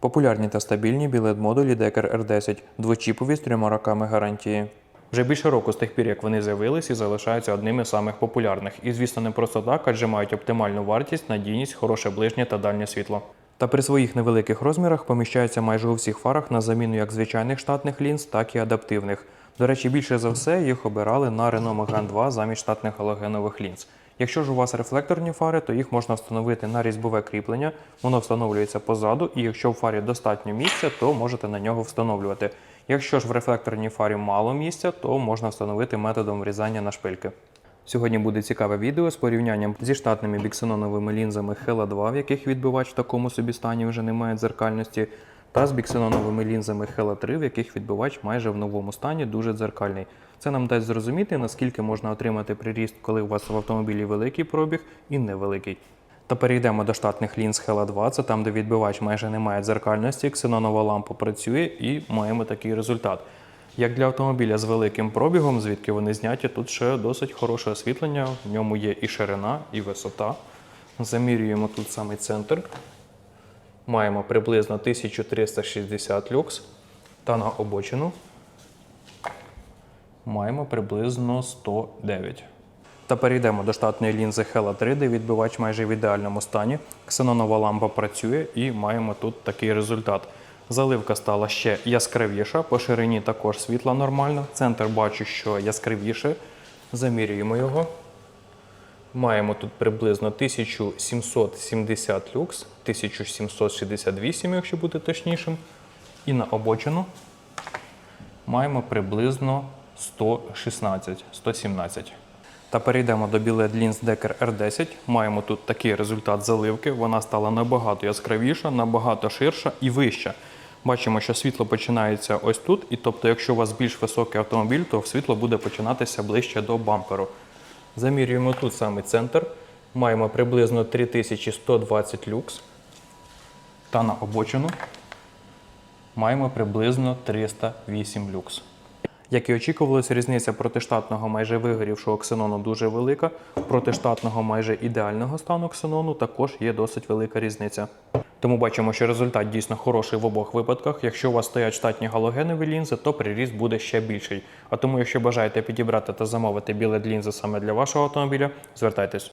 Популярні та стабільні білет-модулі Decker R10, двочіпові з трьома роками гарантії. Вже більше року з тих пір, як вони з'явились і залишаються одними з самих популярних. І звісно, не просто так, адже мають оптимальну вартість, надійність, хороше ближнє та дальнє світло. Та при своїх невеликих розмірах поміщаються майже у всіх фарах на заміну як звичайних штатних лінз, так і адаптивних. До речі, більше за все їх обирали на Renault Megane 2 замість штатних галогенових лінз. Якщо ж у вас рефлекторні фари, то їх можна встановити на різьбове кріплення, воно встановлюється позаду, і якщо в фарі достатньо місця, то можете на нього встановлювати. Якщо ж в рефлекторній фарі мало місця, то можна встановити методом врізання на шпильки. Сьогодні буде цікаве відео з порівнянням зі штатними біксеноновими лінзами Hella 2, в яких відбивач в такому собі стані вже не має дзеркальності, та з біксеноновими лінзами Hella 3, в яких відбивач майже в новому стані дуже дзеркальний. Це нам дасть зрозуміти, наскільки можна отримати приріст, коли у вас в автомобілі великий пробіг і невеликий. Та перейдемо до штатних лінз Hella 2, це там, де відбивач майже не має дзеркальності, ксенонова лампа працює і маємо такий результат. Як для автомобіля з великим пробігом, звідки вони зняті, тут ще досить хороше освітлення, в ньому є і ширина, і висота. Замірюємо тут самий центр. Маємо приблизно 1360 люкс. Та на обочину маємо приблизно 109. Та перейдемо до штатної лінзи Hella 3, де відбивач майже в ідеальному стані. Ксенонова лампа працює і маємо тут такий результат. Заливка стала ще яскравіша, по ширині також світла нормально. Центр бачу, що яскравіше. Замірюємо його. Маємо тут приблизно 1770 люкс, 1768, якщо бути точнішим. І на обочину маємо приблизно 116, 117. Та перейдемо до білет лінз Decker R10. Маємо тут такий результат заливки. Вона стала набагато яскравіша, набагато ширша і вища. Бачимо, що світло починається ось тут, і тобто, якщо у вас більш високий автомобіль, то світло буде починатися ближче до бамперу. Замірюємо тут саме центр. Маємо приблизно 3120 люкс. Та на обочину маємо приблизно 308 люкс. Як і очікувалось, різниця протиштатного майже вигорівшого ксенону дуже велика. Протиштатного майже ідеального стану ксенону також є досить велика різниця. Тому бачимо, що результат дійсно хороший в обох випадках. Якщо у вас стоять штатні галогенові лінзи, то приріст буде ще більший. А тому, якщо бажаєте підібрати та замовити білет лінзи саме для вашого автомобіля, звертайтесь.